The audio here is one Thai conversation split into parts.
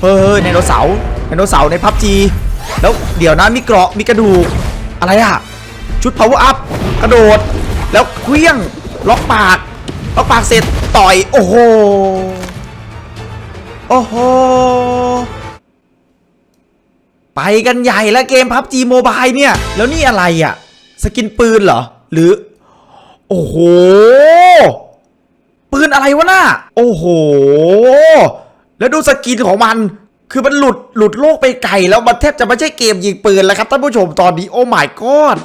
เฮ้ยไดโนเสาร์ไดโนเสาร์ในพับจีแล้วเดี๋ยวนะมีเกราะมีกระดูกอะไรอะชุด power up กระโดด แล้วเคลี้ยงล็อกปากล็อกปากเสร็จต่อย โอ้โหโอ้โหไปกันใหญ่แล้วเกมพับจีโมบายเนี่ย แล้วนี่อะไรอะสกินปืนเหรอ หรือ โอ้โห ปืนอะไรวะน่ะโอ้โห แล้วดูสกินของมัน คือมันหลุดหลุดโลกไปไกลแล้วมันแทบจะไม่ใช่เกมยิงปืนแล้วครับท่านผู้ชมตอนนี้โอ้ my god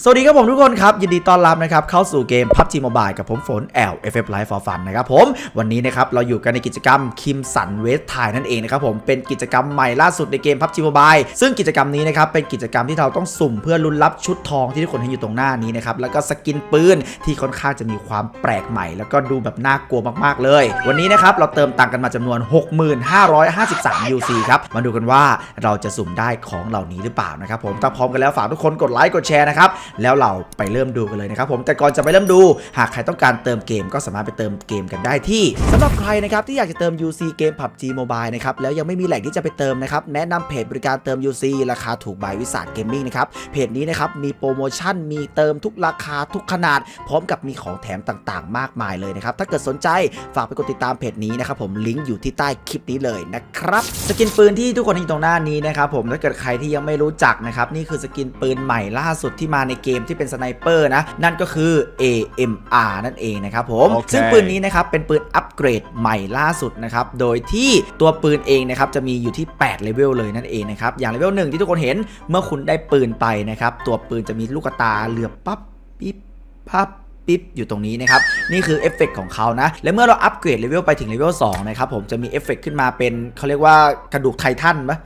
สวัสดีครับผมทุกคนครับ ยินดีต้อนรับนะครับเข้าสู่เกม PUBG Mobile กับผมฝน L FF Live for Fun นะครับผมวันนี้นะครับเราอยู่กันในกิจกรรมคิมสันเวสไทยนั่นเองนะครับผมเป็นกิจกรรมใหม่ล่าสุดในเกม PUBG Mobile ซึ่งกิจกรรมนี้นะครับเป็นกิจกรรมที่เราต้องสุ่มเพื่อลุ้นรับชุดทองที่ทุกคนเห็นอยู่ตรงหน้านี้นะครับแล้วก็สกินปืนที่ค่อนข้างจะมีความแปลกใหม่ แล้วก็ดูแบบน่ากลัวมากๆเลย วันนี้นะครับเราเติมตังค์กันมาจำนวน 6553 UC ครับมาดูกันว่าเราจะสุ่มได้ของเหล่านี้หรือเปล่านะครับผมถ้าพร้อมกันแล้วฝากทุกคนกดไลค์กดแชร์นะครับแล้วเราไปเริ่มดูกันเลยนะครับผมแต่ก่อนจะไปเริ่มดู หากใครต้องการเติมเกมก็สามารถไปเติมเกมกันได้ที่สำหรับใครนะครับที่อยากจะเติม UC เกม PUBG Mobile นะครับแล้วยังไม่มีแหล่งที่จะไปเติมนะครับแนะนำเพจบริการเติม UC ราคาถูกบายวิสาทเกมมิ่งนะครับเพจนี้นะครับมีโปรโมชั่นมีเติมทุกราคาทุกขนาด พร้อมกับมีของแถมต่างๆ มากมายเลยนะครับถ้าเกิดสนใจฝากไปกดติดตามเพจนี้นะครับผมลิงก์อยู่ที่ใต้คลิปนี้เลยนะครับสกินปืนที่ทุกคนเห็นตรงหน้านี้นะครับผมถ้าเกิดใครที่ยังไม่รู้จักนะครับนี่คือสกินปืนใหม่ล่าสุดที่มาในเกมที่เป็นสไนเปอร์นะ นั่นก็คือ AMR นั่นเองนะครับผมโอเคซึ่งปืนนี้นะครับเป็นปืนอัปเกรดใหม่ล่าสุดนะครับ โดยที่ตัวปืนเองนะครับจะมีอยู่ที่8เลเวลเลยนั่นเองนะครับ อย่างเลเวลหนึ่งที่ทุกคนเห็นเมื่อคุณได้ปืนไปนะครับตัวปืนจะมีลูกตาเหลือบปั๊บปิ๊บปั๊บปิ๊บอยู่ตรงนี้นะครับ นี่คือเอฟเฟกต์ของเขานะ และเมื่อเราอัปเกรดเลเวลไปถึงเลเวล2นะครับผมจะมีเอฟเฟกต์ขึ้นมาเป็นเขาเรียกว่ากระดูกไททันปะ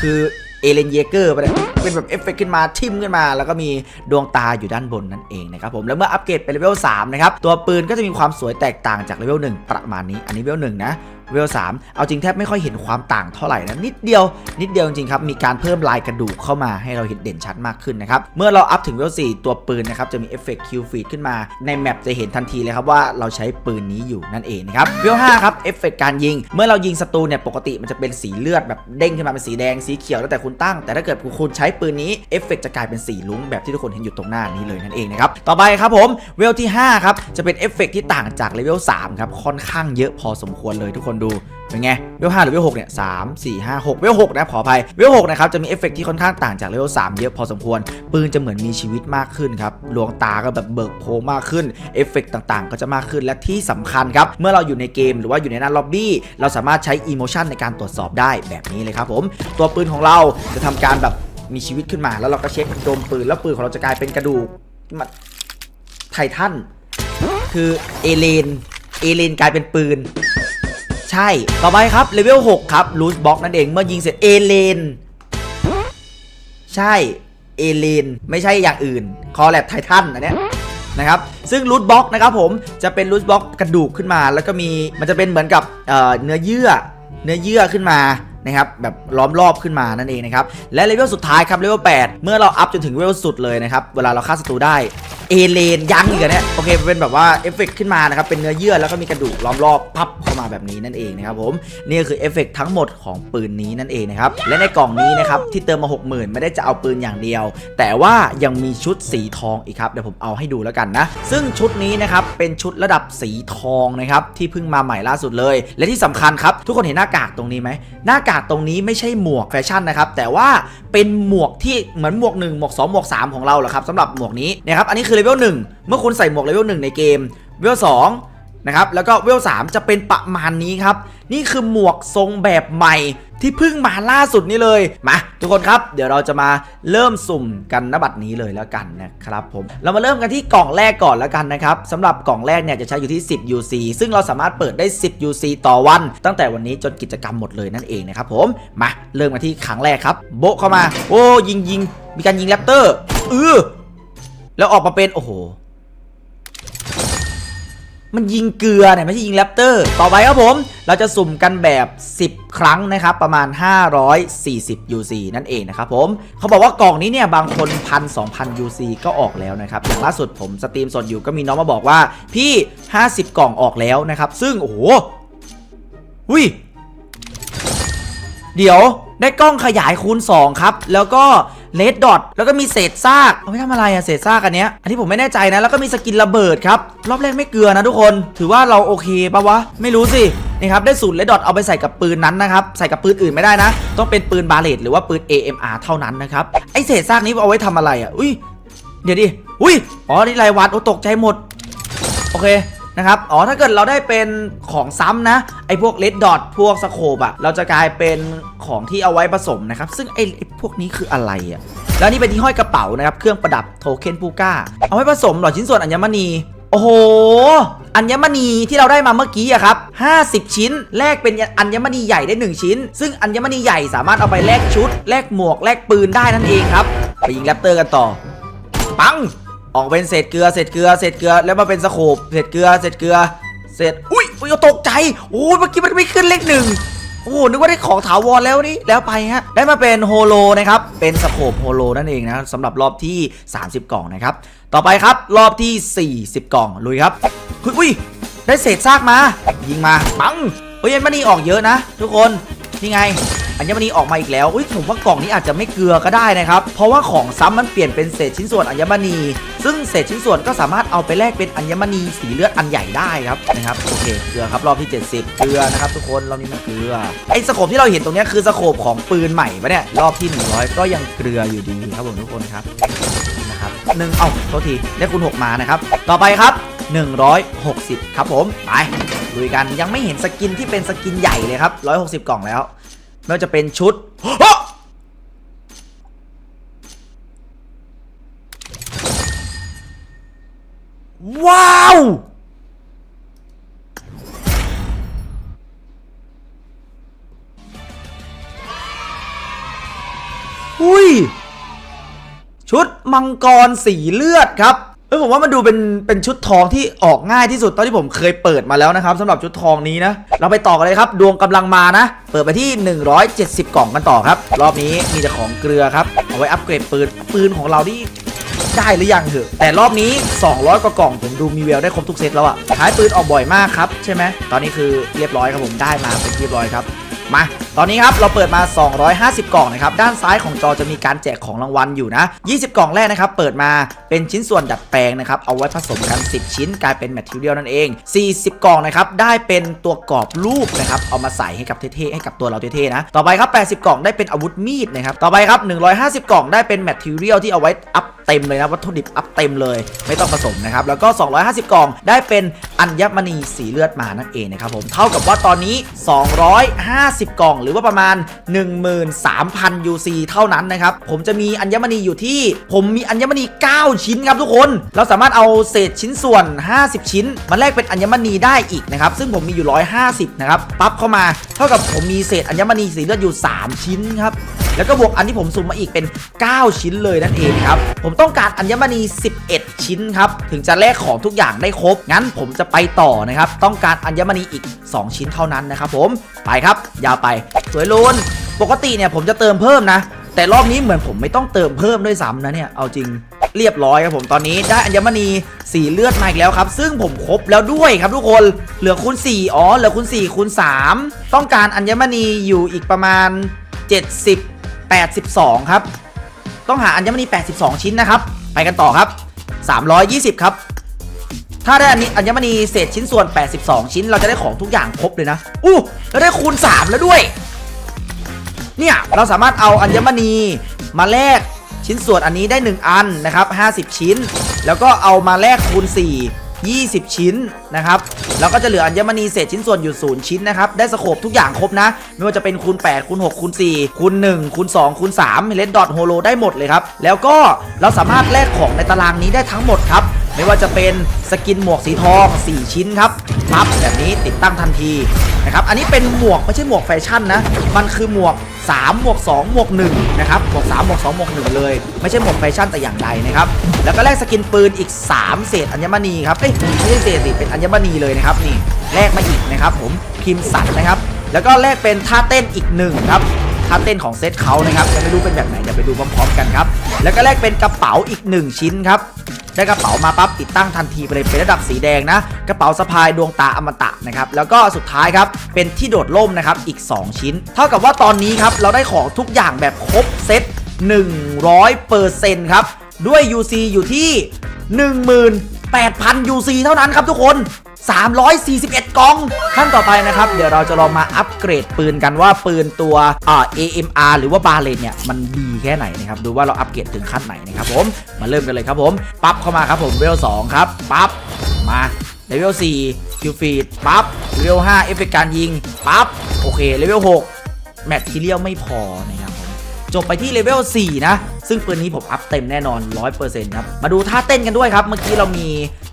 คือเอเลนเยเกอร์ปะเนี่ย เป็นแบบเอฟเฟกต์ขึ้นมาทิ่มขึ้นมา แล้วก็มีดวงตาอยู่ด้านบนนั่นเองนะครับผมแล้วเมื่ออัปเกรดไปเลเวล3นะครับตัวปืนก็จะมีความสวยแตกต่างจากเลเวล1ประมาณนี้อันนี้เลเวล1นะ เวล3เอาจริงแทบไม่ค่อยเห็นความต่างเท่าไหร่นะนิดเดียว นิดเดียวจริงครับ มีการเพิ่มลายกระดูกเข้ามาให้เราเห็นเด่นชัดมากขึ้นนะครับ เมื่อเราอัพถึงเวล4ตัวปืนนะครับ จะมีเอฟเฟกต์คิวฟีดขึ้นมา ในแมปจะเห็นทันทีเลยครับว่าเราใช้ปืนนี้อยู่นั่นเองนะครับเวล5ครับเอฟเฟกต์การยิง เมื่อเรายิงศัตรูเนี่ยปกติมันจะเป็นสีเลือดแบบเด้งขึ้นมาเป็นสีแดงสีเขียวแล้วแต่คุณตั้ง แต่ถ้าเกิดคุณใช้ปืนนี้เอฟเฟกต์จะกลายเป็นสีลุ้งแบบที่ทุกคนเห็นอยู่ตรงหน้านี้เลยนั่นเองนะครับต่อไปครับผมเวลที่5ครับจะเป็นเอฟเฟกต์ที่ต่างจากเลเวล3ครับค่อนข้างเยอะพอสมควรเลยทุกคนดูเป็นไงเวล5หรือเวล6เนี่ย3 4 5 6เวล6นะขออภัยเวล6นะครับจะมีเอฟเฟกต์ที่ค่อนข้างต่างจากเลเวล3เยอะพอสมควร ปืนจะเหมือนมีชีวิตมากขึ้นครับดวงตาก็แบบเบิกโพมากขึ้นเอฟเฟกต์ต่างๆ ก็จะมากขึ้นและที่สำคัญครับ เมื่อเราอยู่ในเกมหรือว่าอยู่ในหน้าล็อบบี้ เราสามารถใช้อีโมชันในการตรวจสอบได้แบบนี้เลยครับผม ตัวปืนของเราจะทำการแบบมีชีวิตขึ้นมาแล้วเราก็เช็คโดมปืนแล้วปืนของเราจะกลายเป็นกระดูกมันไททันคือเอเลนเอเลนกลายเป็นปืน ใช่ ต่อไปครับเลเวล6ครับลูสบ็อกนั่นเองเมื่อยิงเสร็จเอเลนใช่เอเลนไม่ใช่อย่างอื่นคอแลบไททันอันเนี้ยนะครับซึ่งรูทบ็อกนะครับผมจะเป็นรูทบ็อกกระดูกขึ้นมา แล้วก็มีมันจะเป็นเหมือนกับเเนื้อเยื่อเนื้อเยื่อขึ้นมานะครับแบบล้อมรอบขึ้นมานั่นเองนะครับและเลเวลสุดท้ายครับเลเวล8เมื่อเราอัพจนถึงเลเวลสุดเลยนะครับเวลาเราฆ่าศัตรูได้ เอเลนยังอีกอะเนี่ยโอเคเป็นแบบว่าเอฟเฟกต์ขึ้นมานะครับเป็นเนื้อเยื่อแล้วก็มีกระดูกล้อมรอบพับเข้ามาแบบนี้นั่นเองนะครับผมนี่ก็คือเอฟเฟกต์ทั้งหมดของปืนนี้นั่นเองนะครับและในกล่องนี้นะครับที่เติมมา 60,000 ไม่ได้จะเอาปืนอย่างเดียว แต่ว่ายังมีชุดสีทองอีกครับเดี๋ยวผมเอาให้ดูแล้วกันนะ ซึ่งชุดนี้นะครับเป็นชุดระดับสีทองนะครับที่เพิ่งมาใหม่ล่าสุดเลย และที่สำคัญครับทุกคนเห็นหน้ากากตรงนี้ไหมหน้ากากตรงนี้ไม่ใช่หมวกแฟชั่นนะครับแต่ว่าเป็นหมวกที่เหมือนหมวก1หมวก2หมวก3ของเราเหรอครับสำหรับหมวกนี้นะครับอันนี้คือเลเวล1เมื่อคุณใส่หมวกเลเวล1ในเกมเลเวล2นะครับแล้วก็เวล3จะเป็นประมาณนี้ครับ นี่คือหมวกทรงแบบใหม่ที่เพิ่งมาล่าสุดนี้เลยมาทุกคนครับ เดี๋ยวเราจะมาเริ่มสุ่มกันนบัตรนี้เลยแล้วกันนะครับผมเรามาเริ่มกันที่กล่องแรกก่อนแล้วกันนะครับสำหรับกล่องแรกเนี่ยจะใช้อยู่ที่ 10 UC ซึ่งเราสามารถเปิดได้ 10 UC ต่อวัน ตั้งแต่วันนี้จนกิจกรรมหมดเลยนั่นเองนะครับผมมาเริ่มกันที่ครั้งแรกครับ โบเข้ามา โอ้ยิงยิงมีการยิงแรปเตอร์เออ แล้วออกมาเป็นโอ้โห มันยิงเกลือเนี่ยไม่ใช่ยิงแรปเตอร์ ต่อไปครับผม เราจะสุ่มกันแบบ 10 ครั้งนะครับ ประมาณ 540 UC นั่นเองนะครับผม เขาบอกว่ากล่องนี้เนี่ย บางคนพัน2,000 UC ก็ออกแล้วนะครับ อย่างล่าสุดผมสตรีมสดอยู่ก็มีน้องมาบอกว่า พี่ 50 กล่องออกแล้วนะครับ ซึ่ง โอ้โหหุยเดี๋ยวได้กล้องขยายคูณ 2 ครับ แล้วก็ เลดดอทแล้วก็มีเศษซากเอาไว้ทำอะไรอะเศษซากอันเนี้ยอันนี้ผมไม่แน่ใจนะแล้วก็มีสกินระเบิดครับรอบแรกไม่เกลือนะทุกคน ถือว่าเราโอเคปะวะไม่รู้สินี่ครับได้สูตรเลดดอทเอาไปใส่กับปืนนั้นนะครับใส่กับปืนอื่นไม่ได้นะ ต้องเป็นปืนบาเลตหรือว่าปืน AMR เท่านั้นนะครับไอเศษซากนี้เอาไว้ทำอะไรอะอุ้ยเดี๋ยวดิอุ้ยอ๋อนี่รายวันโอ้ตกใจหมดโอเค นะครับ อ๋อ ถ้าเกิดเราได้เป็นของซ้ำนะ ไอ้พวกเลดดอทพวกสโคบอะเราจะกลายเป็นของที่เอาไว้ผสมนะครับ ซึ่งไอ้ไอ้พวกนี้คืออะไรอะแล้วนี่เป็นที่ห้อยกระเป๋านะครับ เครื่องประดับโทเค็นปูก้า เอาไว้ผสมหลอดชิ้นส่วนอัญมณี โอ้โห อัญมณีที่เราได้มาเมื่อกี้อะครับ 50 ชิ้น แลกเป็นอัญมณีใหญ่ได้ 1 ชิ้น ซึ่งอัญมณีใหญ่สามารถเอาไปแลกชุด แลกหมวก แลกปืนได้นั่นเองครับ ไปยิงแรปเตอร์กันต่อ ปัง ออกเป็นเศษเกลือเศษเกลือเศษเกลือแล้วมาเป็นสโคปเศษเกลือเศษเกลือเศษอุ้ยอุ้ยตกใจโอ้ยเมื่อกี้มันไม่ขึ้นเลขหนึ่งโอ้โหนึกว่าได้ของถาวรแล้วนี่แล้วไปฮะได้มาเป็นโฮโลนะครับเป็นสโคปโฮโลนั่นเองนะสำหรับรอบที่ 30 กล่องนะครับต่อไปครับรอบที่ 40 กล่องลุยครับอุ้ยอุ้ยได้เศษซากมา ยิงมาปังเฮ้ยอัญมณีออกเยอะนะ ทุกคนนี่ไง อัญมณีออกมาอีกแล้วอุ้ยผมว่ากล่องนี้อาจจะไม่เกลือก็ได้นะครับ เพราะว่าของซ้ำมันเปลี่ยนเป็นเศษชิ้นส่วนอัญมณี ซึ่งเศษชิ้นส่วนก็สามารถเอาไปแลกเป็นอัญมณีสีเลือดอันใหญ่ได้ครับนะครับโอเคเกลือครับรอบที่ 70 เกลือนะครับทุกคนรอบนี้มันเกลือไอ้สโคปที่เราเห็นตรงนี้คือสโคปของปืนใหม่ปะเนี่ยรอบที่ 100 ก็ยังเกลืออยู่ดีครับผมทุกคนครับนะครับหนึ่งเอ้าโทษทีได้คูณ6 มานะครับต่อไปครับ 160 ครับผมไปลุยกันยังไม่เห็นสกินที่เป็นสกินใหญ่เลยครับ160 กล่องแล้ว ไม่ว่าจะเป็นชุดว้าว อุ้ย ชุดมังกรสีเลือดครับ เออผมว่ามันดูเป็นเป็นชุดทองที่ออกง่ายที่สุดตอนที่ผมเคยเปิดมาแล้วนะครับสำหรับชุดทองนี้นะ เราไปต่อกันเลยครับ ดวงกำลังมานะ เปิดไปที่ 170 กล่องกันต่อครับ รอบนี้มีแต่ของเกลือครับ เอาไว้อัปเกรดปืนปืนของเราที่ได้หรือยังเถอะ แต่รอบนี้ 200 กว่ากล่องผมดูมีแววได้ครบทุกเซตแล้วอะท้ายปืนออกบ่อยมากครับใช่ไหมตอนนี้คือเรียบร้อยครับผมได้มาเป็นเรียบร้อยครับ มา ตอนนี้ครับเราเปิดมา 250 กล่องนะครับ ด้านซ้ายของจอจะมีการแจกของรางวัลอยู่นะ 20 กล่องแรกนะครับ เปิดมาเป็นชิ้นส่วนดัดแปลงนะครับ เอาไว้ผสมกัน 10 ชิ้นกลายเป็นแมทเทียลนั่นเอง 40 กล่องนะครับ ได้เป็นตัวกรอบรูปนะครับ เอามาใส่ให้กับเท่ๆ ให้กับตัวเราเท่ๆ นะ ต่อไปครับ 80 กล่องได้เป็นอาวุธมีดนะครับ ต่อไปครับ 150 กล่องได้เป็นแมทเทียลที่เอาไว้อัพ เต็มเลยนะวัตถุดิบอัพเต็มเลย ไม่ต้องผสมนะครับแล้วก็ 250 กล่องได้เป็นอัญมณีสีเลือดมานั่นเองนะครับผมเท่ากับว่าตอนนี้ 250 กล่อง หรือว่าประมาณ 13,000 UC เท่านั้นนะครับผมจะมีอัญมณีอยู่ที่ ผมมีอัญมณี 9 ชิ้นครับทุกคน เราสามารถเอาเศษชิ้นส่วน 50 ชิ้นมาแลกเป็นอัญมณีได้อีกนะครับซึ่งผมมีอยู่ 150 นะครับปั๊บเข้ามาเท่ากับผมมีเศษอัญมณีสีเลือดอยู่ 3 ชิ้นครับแล้วก็บวกอันที่ผมสุ่มมาอีกเป็น 9 ชิ้นเลยนั่นเองครับผมต้องการอัญมณี 11 ชิ้นครับถึงจะแลกของทุกอย่างได้ครบ งั้นผมจะไปต่อนะครับ ต้องการอัญมณีอีก 2 ชิ้นเท่านั้นนะครับผมไปครับยาวไป สวยลุนปกติเนี่ยผมจะเติมเพิ่มนะ แต่รอบนี้เหมือนผมไม่ต้องเติมเพิ่มด้วยซ้ำนะเนี่ยเอาจริงเรียบร้อยครับผมตอนนี้ได้อัญมณีสีเลือดมาอีกแล้วครับ ซึ่งผมครบแล้วด้วยครับทุกคนเหลือคูณ4อ๋อเหลือคูณ4คูณ3ต้องการอัญมณีอยู่อีกประมาณ 70 82 ครับ ต้องหาอัญมณี 82 ชิ้นนะครับ ไปกันต่อครับ 320 ครับ ถ้าได้อันนี้อัญมณีเศษชิ้นส่วน 82 ชิ้น เราจะได้ของทุกอย่างครบเลยนะ อู้แล้วได้คูณ 3 แล้วด้วย เนี่ย เราสามารถเอาอัญมณีมาแลกชิ้นส่วนอันนี้ได้ 1 อันนะครับ 50 ชิ้น แล้วก็เอามาแลกคูณ 4 20 ชิ้นนะครับ แล้วก็จะเหลืออัญมณีเศษชิ้นส่วนอยู่ 0 ชิ้นนะครับ ได้สโคปทุกอย่างครบนะ ไม่ว่าจะเป็นคูณ 8 คูณ 6 คูณ 4 คูณ 1 คูณ 2 คูณ3เลนดอทโฮโลได้หมดเลยครับ แล้วก็เราสามารถแลกของในตารางนี้ได้ทั้งหมดครับไม่ว่าจะเป็นสกินหมวกสีทอง 4 ชิ้นครับปั๊บแบบนี้ติดตั้งทันทีนะครับอันนี้เป็นหมวกไม่ใช่หมวกแฟชั่นนะ มันคือหมวก 3 หมวก 2 หมวก 1 นะครับ หมวก 3 หมวก 2 หมวก 1 เลย ไม่ใช่หมวกแฟชั่นแต่อย่างใดนะครับ แล้วก็แลกสกินปืนอีก 3 เศษอัญมณีครับ เอ้ยไม่ใช่เศษสิเป็นอัญมณีเลยนะครับนี่แลกมาอีกนะครับผมพิมพ์สันนะครับ แล้วก็แลกเป็นท่าเต้นอีกหนึ่งครับ ท่าเต้นของเซตเขานะครับจะไม่รู้เป็นแบบไหนเดี๋ยวไปดูพร้อมๆกันครับแล้วก็แลกเป็นกระเป๋าอีก 1 ชิ้นครับได้กระเป๋ามาปั๊บติดตั้งทันทีไปเลยเป็นระดับสีแดงนะ กระเป๋าสะพายดวงตาอมตะนะครับแล้วก็สุดท้ายครับเป็นที่โดดล่มนะครับอีก 2 ชิ้น เท่ากับว่าตอนนี้ครับเราได้ของทุกอย่างแบบครบเซต100%ครับด้วย UC อยู่ที่ 18,000 UC เท่านั้นครับทุกคน 341 กล่อง ขั้นต่อไปนะครับ เดี๋ยวเราจะลองมาอัปเกรดปืนกันว่าปืนตัวอ่า AMR หรือว่าบาเลนเนี่ย มันดีแค่ไหนนะครับ ดูว่าเราอัปเกรดถึงขั้นไหนนะครับผม มาเริ่มกันเลยครับผม ปั๊บเข้ามาครับผมเวล2ครับ ปั๊บ มาเลเวล4คิวฟีดปั๊บ เลเวล5เอฟเฟกการยิง ปั๊บ โอเค เลเวล6แมททีเรียลไม่พอนะครับ จบไปที่เลเวล4นะ ซึ่งปืนนี้ผมอัพเต็มแน่นอน 100%ครับ มาดูท่าเต้นกันด้วยครับ เมื่อกี้เรามี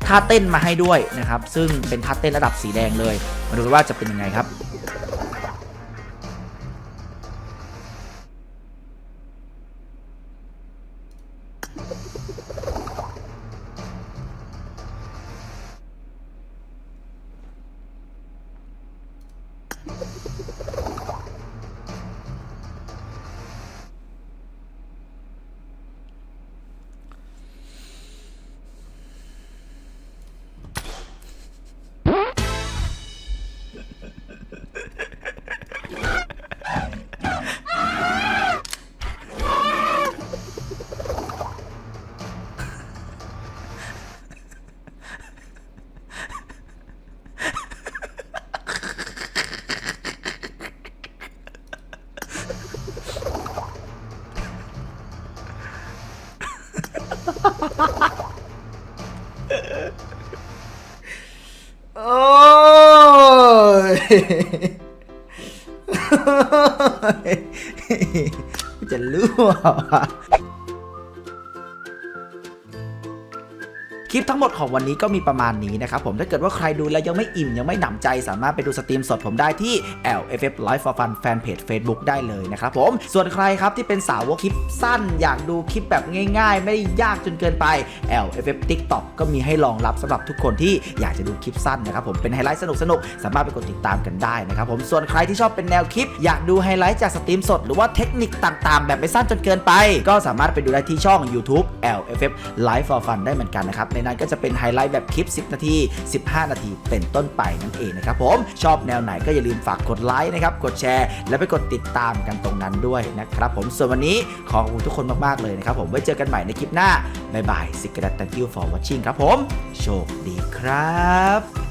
ท่าเต้นมาให้ด้วยนะครับ ซึ่งเป็นท่าเต้นระดับสีแดงเลย มาดูกันว่าจะเป็นยังไงครับ โอ้ยจะรั่วว่ะ ลิปทั้งหมดของวันนี้ก็มีประมาณนี้นะครับผมถ้าเกิดว่าใครดูแล้วยังไม่อิ่มยังไม่หนำใจ สามารถไปดูสตรีมสดผมได้ที่ LFF Live for Fun Fanpage Facebook ได้เลยนะครับผมส่วนใครครับที่เป็นสาวคลิปสั้น อยากดูคลิปแบบง่าย ๆ ไม่ยากจนเกินไป LFF TikTok ก็มีให้รองรับสำหรับทุกคนที่อยากจะดูคลิปสั้นนะครับผมเป็นไฮไลท์สนุกๆสามารถไปกดติดตามกันได้นะครับผมส่วนใครที่ชอบเป็นแนวคลิป อยากดูไฮไลท์จากสตรีมสด หรือว่าเทคนิคต่างๆ แบบไม่สั้นจนเกินไป ก็สามารถไปดูได้ที่ช่อง YouTube LFF Live for Fun ได้เหมือนกันนะครับในนั้นก็จะเป็นไฮไลท์แบบคลิป 10 นาที 15 นาที เป็นต้นไปนั่นเองนะครับผมชอบแนวไหนก็อย่าลืมฝากกดไลค์นะครับกดแชร์ และไปกดติดตามกันตรงนั้นด้วยนะครับผมส่วนวันนี้ขอขอบคุณทุกคนมากๆเลยนะครับผมไว้เจอกันใหม่ในคลิปหน้าบ๊ายบายสิกระดัต thank you for watching ครับผมโชคดีครับ